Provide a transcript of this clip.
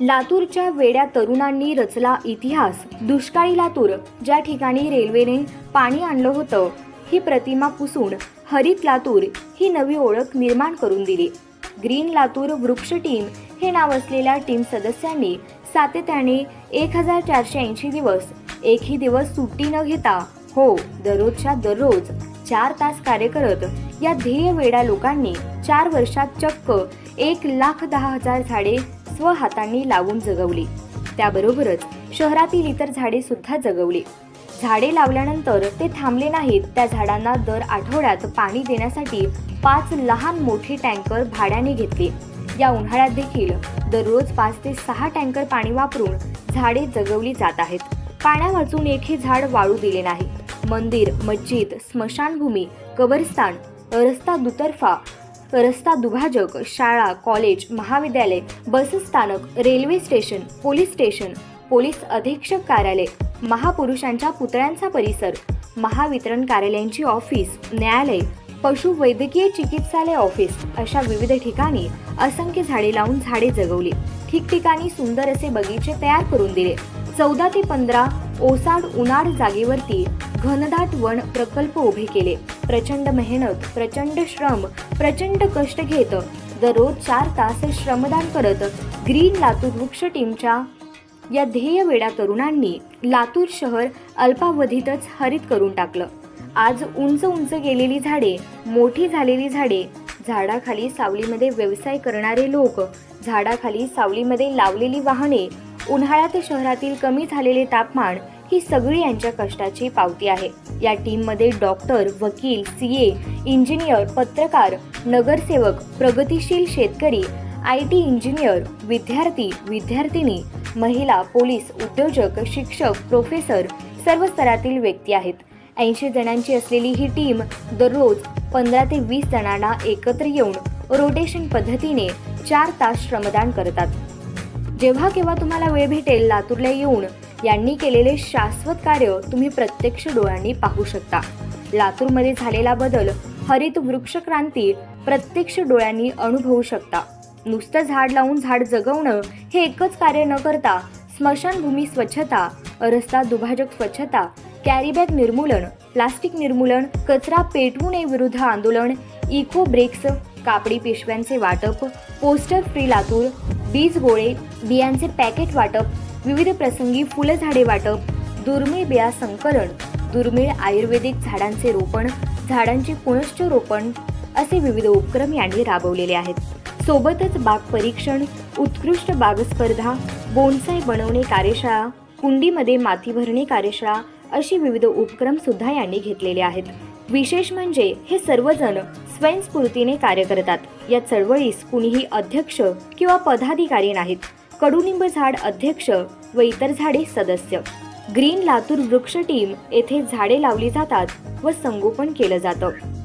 लातूरच्या वेड्या तरुणांनी रचला इतिहास. दुष्काळी लातूर ज्या ठिकाणी रेल्वेने पाणी आणलं होतं ही प्रतिमा पुसून हरित लातूर ही नवी ओळख निर्माण करून दिली. ग्रीन लातूर वृक्ष टीम हे नाव असलेल्या टीम सदस्यांनी सातत्याने एक हजार चारशे ऐंशी दिवस एकही दिवस सुट्टी न घेता हो दररोजच्या दररोज चार तास कार्य करत या ध्येय वेडा लोकांनी चार वर्षात चक्क एक लाख दहा हजार झाडे स्वहातांनी लावून जगवली. त्याबरोबरच शहरातील इतर झाडे सुद्धा जगवली. झाडे लावल्यानंतर ते थांबले नाहीत त्या झाडांना दर आठवड्यात पाणी देण्यासाठी पाच लहान मोठे टँकर भाड्याने घेतले. या उन्हाळ्यात देखील दररोज पाच ते सहा टँकर पाणी वापरून झाडे जगवली जात आहेत. पाण्या वाचून एकही झाड वाळू दिले नाही. मंदिर मस्जिद स्मशानभूमी कबरस्तान रस्ता दुतर्फा रस्ता दुभाजक शाळा कॉलेज महाविद्यालय बसस्थानक railway station police station police अधीक्षक कार्यालय महापुरुषांच्या पुतळ्यांचा परिसर महावितरण कार्यालयांची ऑफिस न्यायालय पशुवैद्यकीय चिकित्सालय ऑफिस अशा विविध ठिकाणी असंख्य झाडे लावून झाडे जगवली. ठिकठिकाणी सुंदर असे बगीचे तयार करून दिले. चौदा ते पंधरा ओसाड उन्हाळ जागेवरती घनदाट वन प्रकल्प उभे केले. प्रचंड मेहनत प्रचंड श्रम प्रचंड कष्ट घेत दररोज चार तास श्रमदान करत ग्रीन लातूर वृक्ष टीमच्या या ध्येय वेळा तरुणांनी लातूर शहर अल्पावधीतच हरित करून टाकलं. आज उंच उंच गेलेली झाडे मोठी झालेली झाडे झाडाखाली सावलीमध्ये व्यवसाय करणारे लोक झाडाखाली सावलीमध्ये लावलेली वाहने उन्हाळ्यात शहरातील कमी झालेले तापमान ही सगळी यांच्या कष्टाची पावती आहे. या टीममध्ये डॉक्टर वकील सी ए इंजिनियर पत्रकार नगरसेवक प्रगतिशील शेतकरी आय टी इंजिनियर विद्यार्थी विद्यार्थिनी महिला पोलीस उद्योजक शिक्षक प्रोफेसर सर्व स्तरातील व्यक्ती आहेत. ऐंशी जणांची असलेली ही टीम दररोज पंधरा ते वीस जणांना एकत्र येऊन रोटेशन पद्धतीने चार तास श्रमदान करतात. जेव्हा केव्हा तुम्हाला वेळ भेटेल लातूरला येऊन यांनी केलेले शाश्वत कार्य तुम्ही प्रत्यक्ष डोळ्यांनी पाहू शकता. लातूरमध्ये झालेला बदल हरित वृक्ष क्रांती प्रत्यक्ष डोळ्यांनी अनुभवू शकता. नुसतं झाड लावून झाड जगवणं हे एकच कार्य न करता स्मशानभूमी स्वच्छता रस्ता दुभाजक स्वच्छता कॅरीबॅग निर्मूलन प्लास्टिक निर्मूलन कचरा पेटवू नये विरुद्ध आंदोलन इको ब्रेक्स कापडी पिशव्यांचे वाटप पोस्टर फ्री लातूर बीज गोळे बियांचे पॅकेट वाटप विविध प्रसंगी फुलझाडे वाटप दुर्मिळ बिया संकलन दुर्मिळ आयुर्वेदिक झाडांचे रोपण झाडांचे पुनश्च रोपण असे विविध उपक्रम यांनी राबवलेले आहेत. सोबतच बाग परीक्षण उत्कृष्ट बाग स्पर्धा बोनसाय बनवणे कार्यशाळा कुंडीमध्ये माती भरणे कार्यशाळा अशी विविध उपक्रम सुद्धा यांनी घेतलेले आहेत. विशेष म्हणजे हे सर्वजण स्वयंस्फूर्तीने कार्य करतात. या चळवळीस कुणीही अध्यक्ष किंवा पदाधिकारी नाहीत. कडुनिंब झाड अध्यक्ष व इतर झाडे सदस्य. ग्रीन लातूर वृक्ष टीम येथे झाडे लावली जातात व संगोपन केलं जातं.